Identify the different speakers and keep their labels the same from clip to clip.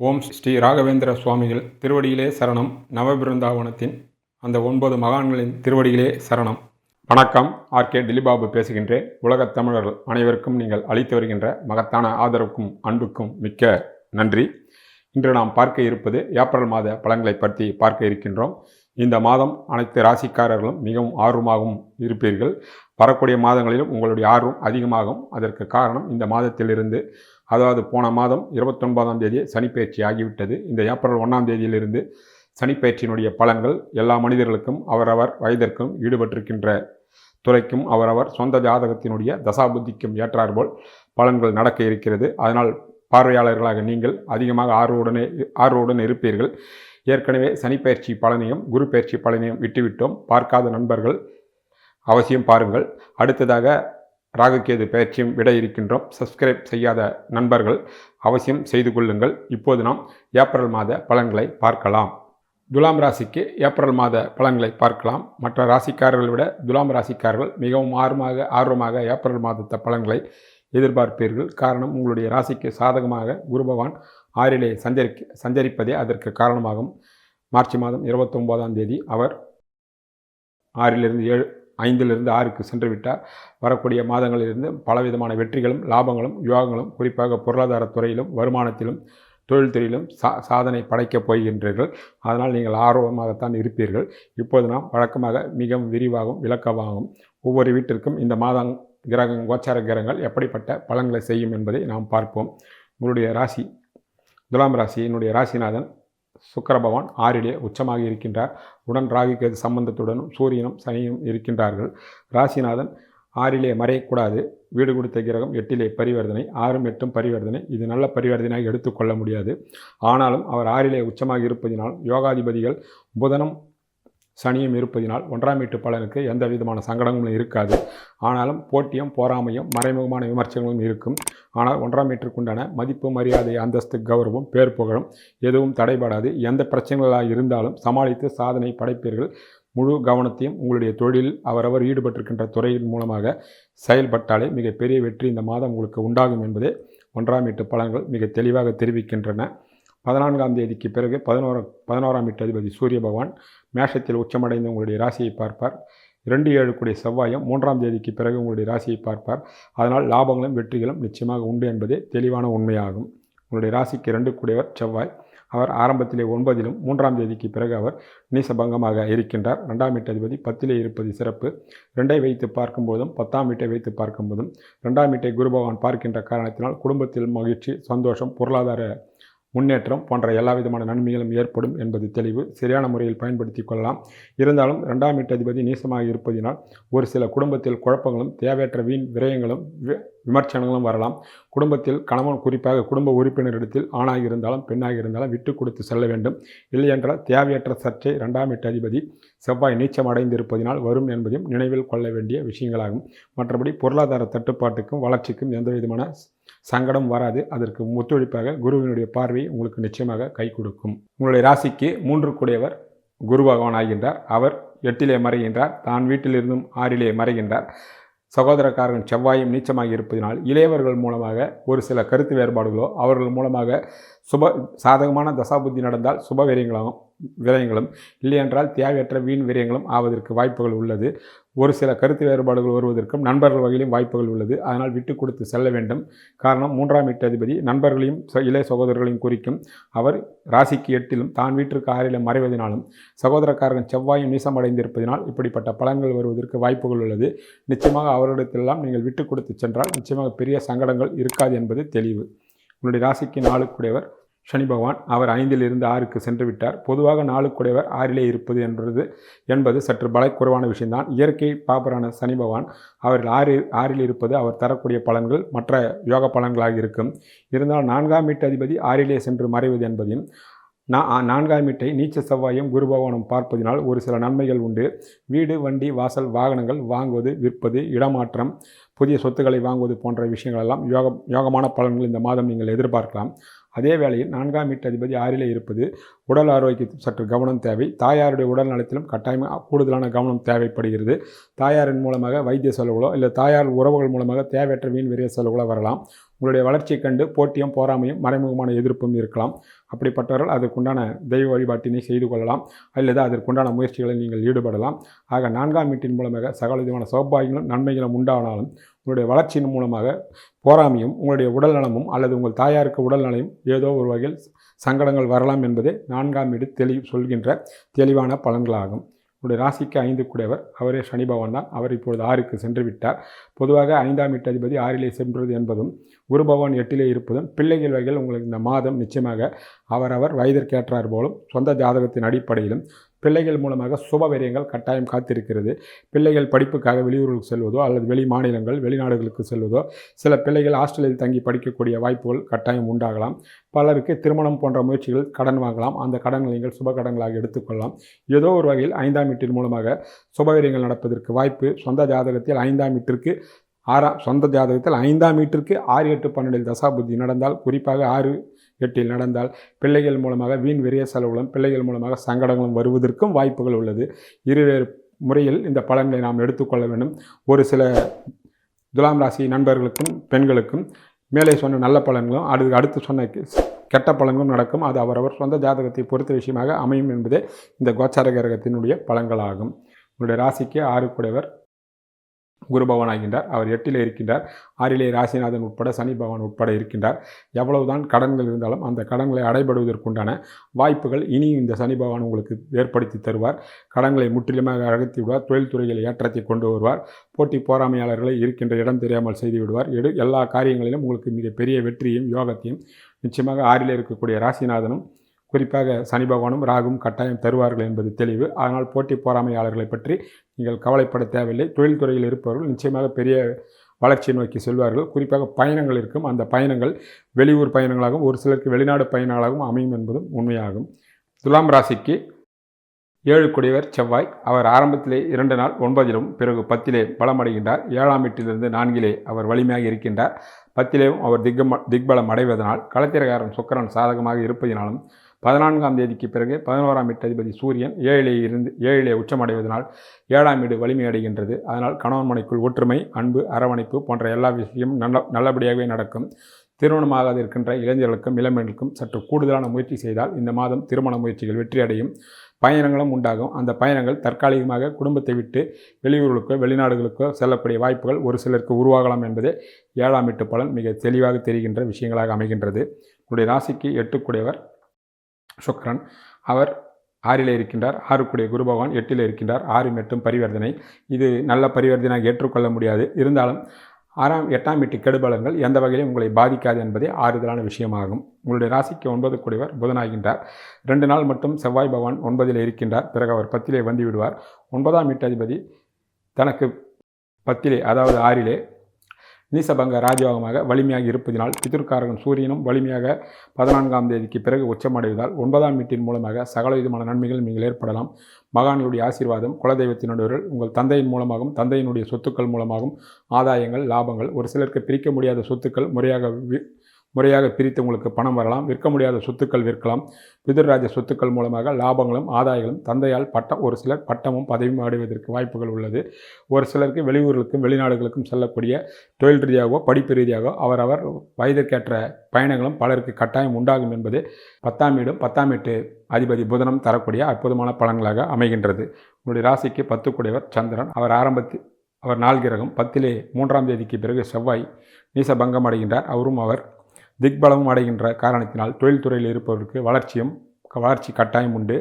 Speaker 1: ஓம் ஸ்ரீ ராகவேந்திர சுவாமிகள் திருவடியிலே சரணம். நவபிருந்தாவனத்தின் அந்த ஒன்பது மகான்களின் திருவடியிலே சரணம். வணக்கம். ஆர்கே திலிபாபு பேசுகின்றேன் உலகத் தமிழர்கள் அனைவருக்கும் நீங்கள் அளித்து வருகின்ற மகத்தான ஆதரவுக்கும் அன்புக்கும் மிக்க நன்றி. இன்று நாம் பார்க்க இருப்பது ஏப்ரல் மாத பழங்களை பற்றி பார்க்க இருக்கின்றோம். இந்த மாதம் அனைத்து ராசிக்காரர்களும் மிகவும் ஆர்வமாகவும் இருப்பீர்கள். வரக்கூடிய மாதங்களிலும் உங்களுடைய ஆர்வம் அதிகமாகும். அதற்கு காரணம் இந்த மாதத்திலிருந்து அதாவது போன மாதம் இருபத்தொன்பதாம் தேதி சனிப்பயிற்சி ஆகிவிட்டது. இந்த ஏப்ரல் ஒன்றாம் தேதியிலிருந்து சனிப்பயிற்சியினுடைய பலன்கள் எல்லா மனிதர்களுக்கும் அவரவர் வயதிற்கும் ஈடுபட்டிருக்கின்ற துறைக்கும் அவரவர் சொந்த ஜாதகத்தினுடைய தசாபுத்திக்கும் ஏற்றாற்போல் பலன்கள் நடக்க இருக்கிறது. அதனால் பார்வையாளர்களாக நீங்கள் அதிகமாக ஆர்வவுடனே ஆர்வவுடன் இருப்பீர்கள். ஏற்கனவே சனிப்பெயர்ச்சி பலனையும் குரு பயிற்சி பலனையும் விட்டுவிட்டோம். பார்க்காத நண்பர்கள் அவசியம் பாருங்கள். அடுத்ததாக ராகுகேது பயிற்சியும் விட இருக்கின்றோம். சப்ஸ்கிரைப் செய்யாத நண்பர்கள் அவசியம் செய்து கொள்ளுங்கள். இப்போது நாம் ஏப்ரல் மாத பலன்களை பார்க்கலாம். துலாம் ராசிக்கு ஏப்ரல் மாத பலன்களை பார்க்கலாம். மற்ற ராசிக்காரர்களை விட துலாம் ராசிக்காரர்கள் மிகவும் ஆர்வமாக ஆர்வமாக ஏப்ரல் மாதத்த பலன்களை எதிர்பார்ப்பீர்கள். காரணம் உங்களுடைய ராசிக்கு சாதகமாக குரு பகவான் ஆறிலே சஞ்சரி சஞ்சரிப்பதே அதற்கு காரணமாகும். மார்ச் மாதம் இருபத்தொம்போதாம் தேதி அவர் ஆறிலிருந்து ஏழு ஐந்திலிருந்து ஆறுக்கு சென்றுவிட்டார். வரக்கூடிய மாதங்களிலிருந்து பலவிதமான வெற்றிகளும் லாபங்களும் யோகங்களும் குறிப்பாக பொருளாதார துறையிலும் வருமானத்திலும் தொழில்துறையிலும் சா சாதனை படைக்கப் போகின்றீர்கள். அதனால் நீங்கள் ஆர்வமாகத்தான் இருப்பீர்கள். இப்போது நாம் வழக்கமாக மிகவும் விரிவாகவும் விளக்கமாகும் ஒவ்வொரு வீட்டிற்கும் இந்த மாதம் கிரகம் கோச்சார கிரகங்கள் எப்படிப்பட்ட பலன்களை செய்யும் என்பதை நாம் பார்ப்போம். உங்களுடைய ராசி துலாம் ராசியினுடைய ராசிநாதன் சுக்கர பகவான் ஆறிலே உச்சமாக இருக்கின்றார். உடன் ராகுகேது சம்பந்தத்துடனும் சூரியனும் சனியும் இருக்கின்றார்கள். ராசிநாதன் ஆறிலே மறையக்கூடாது. வீடு கொடுத்த கிரகம் எட்டிலே பரிவர்த்தனை ஆறும் எட்டும் பரிவர்த்தனை. இது நல்ல பரிவர்த்தனையாக எடுத்துக்கொள்ள முடியாது. ஆனாலும் அவர் ஆறிலே உச்சமாக இருப்பதினால் யோகாதிபதிகள் புதனும் சனியும் இருப்பதினால் ஒன்றாம் வீட்டு பலனுக்கு எந்த விதமான சங்கடங்களும் இருக்காது. ஆனாலும் போட்டியும் போராமையும் மறைமுகமான விமர்சனங்களும் இருக்கும். ஆனால் ஒன்றாம் வீட்டிற்குண்டான மதிப்பு மரியாதை அந்தஸ்து கௌரவம் பேர் புகழும் எதுவும் தடைபடாது. எந்த பிரச்சனைகளாக இருந்தாலும் சமாளித்து சாதனை படைப்பீர்கள். முழு கவனத்தையும் உங்களுடைய தொழிலில் அவரவர் ஈடுபட்டிருக்கின்ற துறையின் மூலமாக செயல்பட்டாலே மிகப்பெரிய வெற்றி இந்த மாதம் உங்களுக்கு உண்டாகும் என்பதே ஒன்றாம் வீட்டு பலன்கள் மிக தெளிவாக தெரிவிக்கின்றன. பதினான்காம் தேதிக்கு பிறகு பதினோரா பதினோராம் வீட்டு அதிபதி சூரிய பகவான் மேஷத்தில் உச்சமடைந்து உங்களுடைய ராசியை பார்ப்பார். இரண்டு ஏழு கூடிய செவ்வாயும் மூன்றாம் தேதிக்கு பிறகு உங்களுடைய ராசியை பார்ப்பார். அதனால் லாபங்களும் வெற்றிகளும் நிச்சயமாக உண்டு என்பதே தெளிவான உண்மையாகும். உங்களுடைய ராசிக்கு இரண்டு கூடியவர் செவ்வாய். அவர் ஆரம்பத்திலே ஒன்பதிலும் மூன்றாம் தேதிக்கு பிறகு அவர் நீசபங்கமாக இருக்கின்றார். ரெண்டாம் வீட்டு அதிபதி பத்திலே இருப்பது சிறப்பு. ரெண்டை வைத்து பார்க்கும்போதும் பத்தாம் வீட்டை வைத்து பார்க்கும்போதும் ரெண்டாம் வீட்டை குரு பகவான் பார்க்கின்ற காரணத்தினால் குடும்பத்தில் மகிழ்ச்சி சந்தோஷம் பொருளாதார முன்னேற்றம் போன்ற எல்லா விதமான நன்மைகளும் ஏற்படும் என்பது தெளிவு. சரியான முறையில் பயன்படுத்தி கொள்ளலாம். இருந்தாலும் ரெண்டாம் வீட்டதிபதி நீசமாக இருப்பதினால் ஒரு சில குடும்பத்தில் குழப்பங்களும் தேவையற்ற வீண் விரயங்களும் விமர்சனங்களும் வரலாம். குடும்பத்தில் கணவன் குறிப்பாக குடும்ப உறுப்பினரிடத்தில் ஆணாக இருந்தாலும் பெண்ணாக இருந்தாலும் விட்டு கொடுத்து செல்ல வேண்டும். இல்லையென்றால் தேவையற்ற சர்ச்சை ரெண்டாம் வீட்டு அதிபதி செவ்வாய் நீச்சம் அடைந்திருப்பதினால் வரும் என்பதையும் நினைவில் கொள்ள வேண்டிய விஷயங்களாகும். மற்றபடி பொருளாதார தட்டுப்பாட்டுக்கும் வளர்ச்சிக்கும் எந்த விதமான சங்கடம் வராது. அதற்கு ஒத்துழைப்பாக குருவினுடைய பார்வை உங்களுக்கு நிச்சயமாக கை கொடுக்கும். உங்களுடைய ராசிக்கு மூன்று கூடியவர் குரு பகவான் ஆகின்றார். அவர் எட்டிலே மறைகின்றார். தான் வீட்டிலிருந்தும் ஆறிலே மறைகின்றார். சகோதரக்காரன் செவ்வாயும் நீச்சமாக இருப்பதினால் இளையவர்கள் மூலமாக ஒரு சில கருத்து வேறுபாடுகளோ அவர்கள் மூலமாக சுப சாதகமான தசாபுத்தி நடந்தால் சுப விரயங்களாகும் விரயங்களும் இல்லையென்றால் தேவையற்ற வீண் விரயங்களும் ஆவதற்கு வாய்ப்புகள் உள்ளது. ஒரு சில கருத்து வேறுபாடுகள் வருவதற்கும் நண்பர்கள் வகையிலும் வாய்ப்புகள் உள்ளது. அதனால் விட்டு கொடுத்து செல்ல வேண்டும். காரணம் மூன்றாம் வீட்டு அதிபதி நண்பர்களையும் இளைய சகோதரர்களையும் குறிக்கும். அவர் ராசிக்கு எட்டிலும் தான் வீட்டிற்கு ஆறிலும் மறைவதனாலும் சகோதரக்காரன் செவ்வாயும் நீசமடைந்திருப்பதனால் இப்படிப்பட்ட பலன்கள் வருவதற்கு வாய்ப்புகள் உள்ளது. நிச்சயமாக அவர்களிடத்திலெல்லாம் நீங்கள் விட்டு கொடுத்து சென்றால் நிச்சயமாக பெரிய சங்கடங்கள் இருக்காது என்பது தெளிவு. உங்களுடைய ராசிக்கு நாளுக்குடையவர் சனி பகவான் அவர் ஐந்தில் இருந்து ஆறுக்கு சென்று விட்டார். பொதுவாக நாளுக்குடையவர் ஆறிலே இருப்பது என்பது என்பது சற்று பலக்குறைவான விஷயம்தான். இயற்கை பாப்பரான சனி பகவான் அவர் ஆறு ஆறில் இருப்பது அவர் தரக்கூடிய பலன்கள் மற்ற யோக பலன்களாக இருக்கும். இருந்தால் நான்காம் வீட்டு அதிபதி ஆறிலே சென்று மறைவது என்பதையும் நான் நான்காம் வீட்டை நீச்ச செவ்வாயும் குரு பகவானும் பார்ப்பதினால் ஒரு சில நன்மைகள் உண்டு. வீடு வண்டி வாசல் வாகனங்கள் வாங்குவது விற்பது இடமாற்றம் புதிய சொத்துக்களை வாங்குவது போன்ற விஷயங்களெல்லாம் யோக யோகமான பலன்கள் இந்த மாதம் நீங்கள் எதிர்பார்க்கலாம். அதே வேளையில் நான்காம் வீட்டு அதிபதி ஆறிலே இருப்பது உடல் ஆரோக்கியத்தில் சற்று கவனம் தேவை. தாயாருடைய உடல் நலத்திலும் கட்டாயமாக கூடுதலான கவனம் தேவைப்படுகிறது. தாயாரின் மூலமாக வைத்திய செலவுகளோ இல்லை தாயார் உறவுகள் மூலமாக தேவையற்ற வீண் விரைய செலவுகளோ வரலாம். உங்களுடைய வளர்ச்சியை கண்டு போட்டியும் போராமையும் மறைமுகமான எதிர்ப்பும் இருக்கலாம். அப்படிப்பட்டவர்கள் அதற்குண்டான தெய்வ வழிபாட்டினை செய்து கொள்ளலாம். அல்லது அதற்குண்டான முயற்சிகளில் நீங்கள் ஈடுபடலாம். ஆக நான்காம் வீட்டின் மூலமாக சகல விதமான சௌபாகியங்களும் நன்மைகளும் உண்டானாலும் உங்களுடைய வளர்ச்சியின் மூலமாக போராமையும் உங்களுடைய உடல் நலமும் அல்லது உங்கள் தாயாருக்கு உடல் நலையும் ஏதோ ஒரு வகையில் சங்கடங்கள் வரலாம் என்பதே நான்காம் வீடு தெளி சொல்கின்ற தெளிவான பலன்களாகும். உங்களுடைய ராசிக்கு ஐந்து கூடையவர் அவரே சனி பகவான் தான். அவர் இப்பொழுது ஆறுக்கு சென்று விட்டார். பொதுவாக ஐந்தாம் வீட்டு அதிபதி ஆறிலே சென்றது என்பதும் குரு பகவான் எட்டிலே இருப்பதும் பிள்ளைகள் வகையில் உங்களுக்கு இந்த மாதம் நிச்சயமாக அவரவர் வயதிற்கேற்றார் போலும் சொந்த ஜாதகத்தின் அடிப்படையிலும் பிள்ளைகள் மூலமாக சுபவரியங்கள் கட்டாயம் காத்திருக்கிறது. பிள்ளைகள் படிப்புக்காக வெளியூர்களுக்கு செல்வதோ அல்லது வெளி மாநிலங்கள் வெளிநாடுகளுக்கு செல்வதோ சில பிள்ளைகள் ஹாஸ்டலில் தங்கி படிக்கக்கூடிய வாய்ப்புகள் கட்டாயம் உண்டாகலாம். பலருக்கு திருமணம் போன்ற முயற்சிகள் கடன் வாங்கலாம். அந்த கடன்களை நீங்கள் சுப கடன்களாக எடுத்துக்கொள்ளலாம். ஏதோ ஒரு வகையில் ஐந்தாம் வீட்டின் மூலமாக சுபவரியங்கள் நடப்பதற்கு வாய்ப்பு சொந்த ஜாதகத்தில் ஐந்தாம் வீட்டிற்கு ஆறாம் சொந்த ஜாதகத்தில் ஐந்தாம் வீட்டிற்கு ஆறு எட்டு பன்னெண்டில் தசாபுத்தி நடந்தால் குறிப்பாக ஆறு எட்டில் நடந்தால் பிள்ளைகள் மூலமாக வீண் விரிய செலவுகளும் பிள்ளைகள் மூலமாக சங்கடங்களும் வருவதற்கும் வாய்ப்புகள் உள்ளது. இருவேறு முறையில் இந்த பலன்களை நாம் எடுத்துக்கொள்ள வேண்டும். ஒரு சில துலாம் ராசி நண்பர்களுக்கும் பெண்களுக்கும் மேலே சொன்ன நல்ல பலன்களும் அது அடுத்து சொன்ன கெட்ட பலன்களும் நடக்கும். அது அவரவர் சொந்த ஜாதகத்தை பொறுத்த விஷயமாக அமையும் என்பதே இந்த கோச்சார கிரகத்தினுடைய பலன்களாகும். உங்களுடைய ராசிக்கு ஆறு கூடையவர். குரு பகவான் ஆகின்றார். அவர் எட்டில் இருக்கின்றார். ஆறிலே ராசிநாதன் உட்பட சனி பகவான் உட்பட இருக்கின்றார். எவ்வளவுதான் கடன்கள் இருந்தாலும் அந்த கடன்களை அடைபடுவதற்குண்டான வாய்ப்புகள் இனியும் இந்த சனி பகவான் உங்களுக்கு ஏற்படுத்தி தருவார். கடன்களை முற்றிலுமாக அகற்றி விடுவார். தொழில்துறையில் ஏற்றத்தை கொண்டு வருவார். போட்டி போராமையாளர்களை இருக்கின்ற இடம் தெரியாமல் செய்து விடுவார். எடு எல்லா காரியங்களிலும் உங்களுக்கு மிகப்பெரிய வெற்றியும் யோகத்தையும் நிச்சயமாக ஆறிலே இருக்கக்கூடிய ராசிநாதனும் குறிப்பாக சனி பகவானும் ராகும் கட்டாயம் தருவார்கள் என்பது தெளிவு. அதனால் போட்டி போராமையாளர்களை பற்றி நீங்கள் கவலைப்பட தேவையில்லை. தொழில்துறையில் இருப்பவர்கள் நிச்சயமாக பெரிய வளர்ச்சியை நோக்கி செல்வார்கள். குறிப்பாக பயணங்கள் இருக்கும். அந்த பயணங்கள் வெளியூர் பயணங்களாகவும் ஒரு சிலருக்கு வெளிநாடு பயணங்களாகவும் அமையும் என்பதும் உண்மையாகும். துலாம் ராசிக்கு ஏழு குடியவர் செவ்வாய். அவர் ஆரம்பத்திலே இரண்டு நாள் ஒன்பதிலும் பிறகு பத்திலே பலமடைகின்றார். ஏழாம் வீட்டிலிருந்து நான்கிலே அவர் வலிமையாக இருக்கின்றார். பத்திலேயும் அவர் திக்கம் திக்பலம் அடைவதனால் களத்திரகாரன் சுக்கரன் சாதகமாக இருப்பதினாலும் பதினான்காம் தேதிக்கு பிறகு பதினோராம் எட்டதிபதி சூரியன் ஏழிலே இருந்து ஏழிலே உச்சமடைவதனால் ஏழாம் வீடு வலிமையடைகின்றது. அதனால் கணவன் மனைக்குள் ஒற்றுமை அன்பு அரவணைப்பு போன்ற எல்லா விஷயமும் நல்ல நல்லபடியாகவே நடக்கும். திருமணமாகாது இருக்கின்ற இளைஞர்களுக்கும் இளம்பெண்களுக்கும் சற்று கூடுதலான முயற்சி செய்தால் இந்த மாதம் திருமண முயற்சிகள் வெற்றியடையும். பயணங்களும் உண்டாகும். அந்த பயணங்கள் தற்காலிகமாக குடும்பத்தை விட்டு வெளியூர்களுக்கோ வெளிநாடுகளுக்கோ செல்லக்கூடிய வாய்ப்புகள் ஒரு சிலருக்கு உருவாகலாம் என்பதே ஏழாம் வீட்டு பலன் மிக தெளிவாக தெரிகின்ற விஷயங்களாக அமைகின்றது. உங்களுடைய ராசிக்கு எட்டுக்குடையவர் சுக்கரன் அவர் ஆறிலே இருக்கின்றார். ஆறுக்குடைய குரு பகவான் எட்டில் இருக்கின்றார். ஆறு மெட்டும் பரிவர்த்தனை. இது நல்ல பரிவர்த்தனையாக ஏற்றுக்கொள்ள முடியாது. இருந்தாலும் ஆறாம் எட்டாம் வீட்டு கெடுபலங்கள் எந்த வகையிலும் உங்களை பாதிக்காது என்பதே ஆறுதலான விஷயமாகும். உங்களுடைய ராசிக்கு ஒன்பது கூடியவர் புதனாகின்றார். ரெண்டு நாள் மட்டும் செவ்வாய் பகவான் ஒன்பதில் இருக்கின்றார். பிறகு அவர் பத்திலே வந்து விடுவார். ஒன்பதாம் வீட்டதிபதி தனக்கு பத்திலே அதாவது ஆறிலே நீசபங்க ராஜயோகமாக வலிமையாக இருப்பதினால் பிதிர்காரகன் சூரியனும் வலிமையாக பதினான்காம் தேதிக்கு பிறகு உச்சமடைவதால் ஒன்பதாம் வீட்டின் மூலமாக சகல விதமான நன்மைகள் நீங்கள் ஏற்படலாம். மகான்களுடைய ஆசீர்வாதம் குலதெய்வத்தினுடையவர்கள் உங்கள் தந்தையின் மூலமாகவும் தந்தையினுடைய சொத்துக்கள் மூலமாகவும் ஆதாயங்கள் லாபங்கள் ஒரு சிலருக்கு பிரிக்க முடியாத சொத்துக்கள் முறையாக முறையாக பிரித்து உங்களுக்கு பணம் வரலாம். விற்க முடியாத சொத்துக்கள் விற்கலாம். பிதர்ராஜ சொத்துக்கள் மூலமாக லாபங்களும் ஆதாயங்களும் தந்தையால் பட்டம் ஒரு சிலர் பட்டமும் பதவியும் அடைவதற்கு வாய்ப்புகள் உள்ளது. ஒரு சிலருக்கு வெளியூர்களுக்கும் வெளிநாடுகளுக்கும் செல்லக்கூடிய தொழில் ரீதியாகவோ படிப்பு ரீதியாகவோ அவரவர் வயதிற்கேற்ற பயணங்களும் பலருக்கு கட்டாயம் உண்டாகும் என்பது பத்தாம் வீடும் பத்தாம் வீட்டு அதிபதி புதனம் தரக்கூடிய அற்புதமான பலன்களாக அமைகின்றது. உங்களுடைய ராசிக்கு பத்துக்குடையவர் சந்திரன். அவர் ஆரம்பத்தில் அவர் நால்கிரகம் பத்திலே மூன்றாம் தேதிக்கு பிறகு செவ்வாய் நீசபங்கம் அடைகின்றார். அவரும் அவர் திக்பலமும் அடைகின்ற காரணத்தினால் தொழில்துறையில் இருப்பவருக்கு வளர்ச்சியும் வளர்ச்சி கட்டாயம் உண்டு.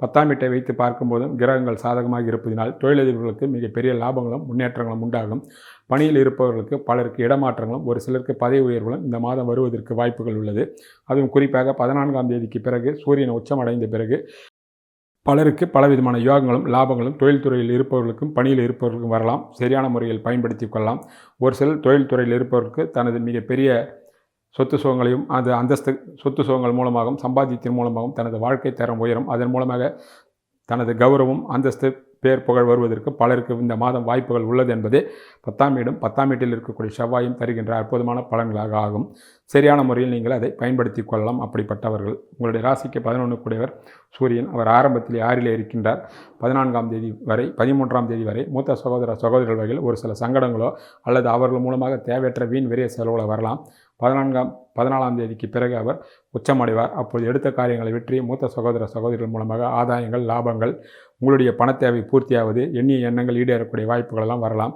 Speaker 1: பத்தாம் வீட்டை வைத்து பார்க்கும்போதும் கிரகங்கள் சாதகமாக இருப்பதினால் தொழிலதிபர்களுக்கு மிகப்பெரிய லாபங்களும் முன்னேற்றங்களும் உண்டாகும். பணியில் இருப்பவர்களுக்கு பலருக்கு இடமாற்றங்களும் ஒரு சிலருக்கு பதவி உயர்வுகளும் இந்த மாதம் வருவதற்கு வாய்ப்புகள் உள்ளது. அதுவும் குறிப்பாக பதினான்காம் தேதிக்கு பிறகு சூரியன் உச்சம் அடைந்த பிறகு பலருக்கு பலவிதமான யோகங்களும் லாபங்களும் தொழில்துறையில் இருப்பவர்களுக்கும் பணியில் இருப்பவர்களுக்கும் வரலாம். சரியான முறையில் பயன்படுத்தி கொள்ளலாம். ஒரு சிலர் தொழில்துறையில் இருப்பவருக்கு தனது மிகப்பெரிய சொத்து சுகங்களையும் அது அந்தஸ்து சொத்து சுகங்கள் மூலமாகவும் சம்பாத்தியத்தின் மூலமாகவும் தனது வாழ்க்கை தரம் உயரும். அதன் மூலமாக தனது கௌரவம் அந்தஸ்து பேர் புகழ் வருவதற்கு பலருக்கு இந்த மாதம் வாய்ப்புகள் உள்ளது என்பதே பத்தாம் வீடும் பத்தாம் வீட்டில் இருக்கக்கூடிய செவ்வாயும் தருகின்ற அற்புதமான பலன்களாக ஆகும். சரியான முறையில் நீங்கள் அதை பயன்படுத்தி கொள்ளலாம். அப்படிப்பட்டவர்கள் உங்களுடைய ராசிக்கு பதினொன்று கூடியவர் சூரியன் அவர் ஆரம்பத்தில் ஆறிலே இருக்கின்றார். பதினான்காம் தேதி வரை பதிமூன்றாம் தேதி வரை மூத்த சகோதர சகோதரர்கள் வகையில் ஒரு சில சங்கடங்களோ அல்லது அவர்கள் மூலமாக தேவையற்ற வீண் விரைய செலவுகளை வரலாம். பதினான்காம் பதினாலாம் தேதிக்கு பிறகு அவர் உச்சமடைவார். அப்போது எடுத்த காரியங்களை வெற்றி மூத்த சகோதர சகோதரிகள் மூலமாக ஆதாயங்கள் லாபங்கள் உங்களுடைய பணத்தேவை பூர்த்தியாவது எண்ணிய எண்ணங்கள் ஈடேறக்கூடிய வாய்ப்புகளெல்லாம் வரலாம்.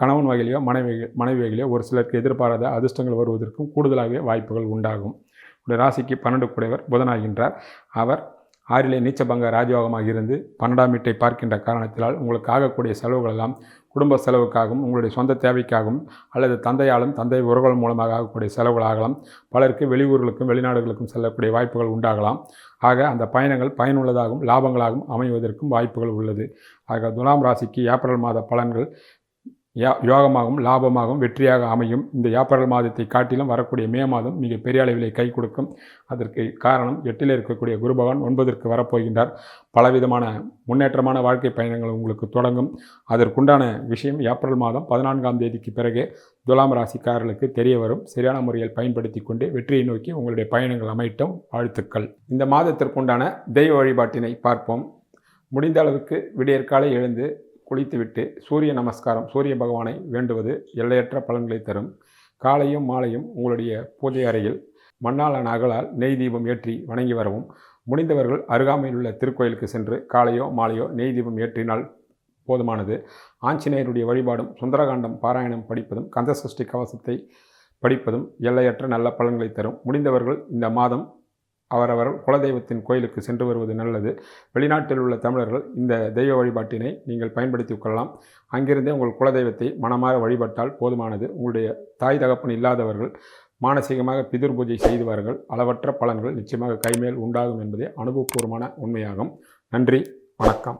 Speaker 1: கணவன் வகையிலையோ மனைவி மனைவி வகையிலையோ ஒரு சிலருக்கு எதிர்பாராத அதிர்ஷ்டங்கள் வருவதற்கும் கூடுதலாகவே வாய்ப்புகள் உண்டாகும். உடைய ராசிக்கு பன்னெண்டு கூடையவர் புதனாகின்றார். அவர் ஆறிலே நீச்சபங்க ராஜயோகமாக இருந்து பன்னெண்டாம் வீட்டை பார்க்கின்ற காரணத்தினால் உங்களுக்கு ஆகக்கூடிய செலவுகள் எல்லாம் குடும்ப செலவுக்காகவும் உங்களுடைய சொந்த தேவைக்காகவும் அல்லது தந்தையாலும் தந்தை உறவுகள் மூலமாக ஆகக்கூடிய செலவுகள் ஆகலாம் பலருக்கு வெளியூர்களுக்கும் வெளிநாடுகளுக்கும் செல்லக்கூடிய வாய்ப்புகள் உண்டாகலாம். ஆக அந்த பயணங்கள் பயனுள்ளதாகவும் லாபங்களாகவும் அமைவதற்கும் வாய்ப்புகள் உள்ளது. ஆக துலாம் ராசிக்கு ஏப்ரல் மாத பலன்கள் யா யோகமாகவும் லாபமாகவும் வெற்றியாக அமையும். இந்த ஏப்ரல் மாதத்தை காட்டிலும் வரக்கூடிய மே மாதம் மிக பெரிய அளவிலே கை கொடுக்கும். அதற்கு காரணம் எட்டில் இருக்கக்கூடிய குரு பகவான் ஒன்பதற்கு வரப்போகின்றார். பலவிதமான முன்னேற்றமான வாழ்க்கை பயணங்கள் உங்களுக்கு தொடங்கும். அதற்குண்டான விஷயம் ஏப்ரல் மாதம் பதினான்காம் தேதிக்கு பிறகு துலாம் ராசிக்காரர்களுக்கு தெரிய வரும். சரியான முறையில் பயன்படுத்தி கொண்டு வெற்றியை நோக்கி உங்களுடைய பயணங்கள் அமையட்டும். வாழ்த்துக்கள். இந்த மாதத்திற்குண்டான தெய்வ வழிபாட்டினை பார்ப்போம். முடிந்த அளவுக்கு விடியற்காலை எழுந்து குளித்துவிட்டு சூரிய நமஸ்காரம் சூரிய பகவானை வேண்டுவது எல்லையற்ற பலன்களை தரும். காலையும் மாலையும் உங்களுடைய பூஜை அறையில் மண்ணாலான அகலால் நெய் தீபம் ஏற்றி வணங்கி வரவும். முடிந்தவர்கள் அருகாமையில் உள்ள திருக்கோயிலுக்கு சென்று காலையோ மாலையோ நெய் தீபம் ஏற்றினால் போதுமானது. ஆஞ்சநேயருடைய வழிபாடும் சுந்தரகாண்டம் பாராயணம் படிப்பதும் கந்தசஷ்டி கவசத்தை படிப்பதும் எல்லையற்ற நல்ல பலன்களை தரும். முடிந்தவர்கள் இந்த மாதம் அவரவர் குலதெய்வத்தின் கோயிலுக்கு சென்று வருவது நல்லது. வெளிநாட்டில் உள்ள தமிழர்கள் இந்த தெய்வ வழிபாட்டினை நீங்கள் பயன்படுத்தி கொள்ளலாம். அங்கிருந்தே உங்கள் குலதெய்வத்தை மனமாற வழிபட்டால் போதுமானது. உங்களுடைய தாய் தகப்பன் இல்லாதவர்கள் மானசீகமாக பிதிர் பூஜை செய்துவார்கள் அளவற்ற பலன்கள் நிச்சயமாக கைமேல் உண்டாகும் என்பதே அனுபவபூர்வமான உண்மையாகும். நன்றி. வணக்கம்.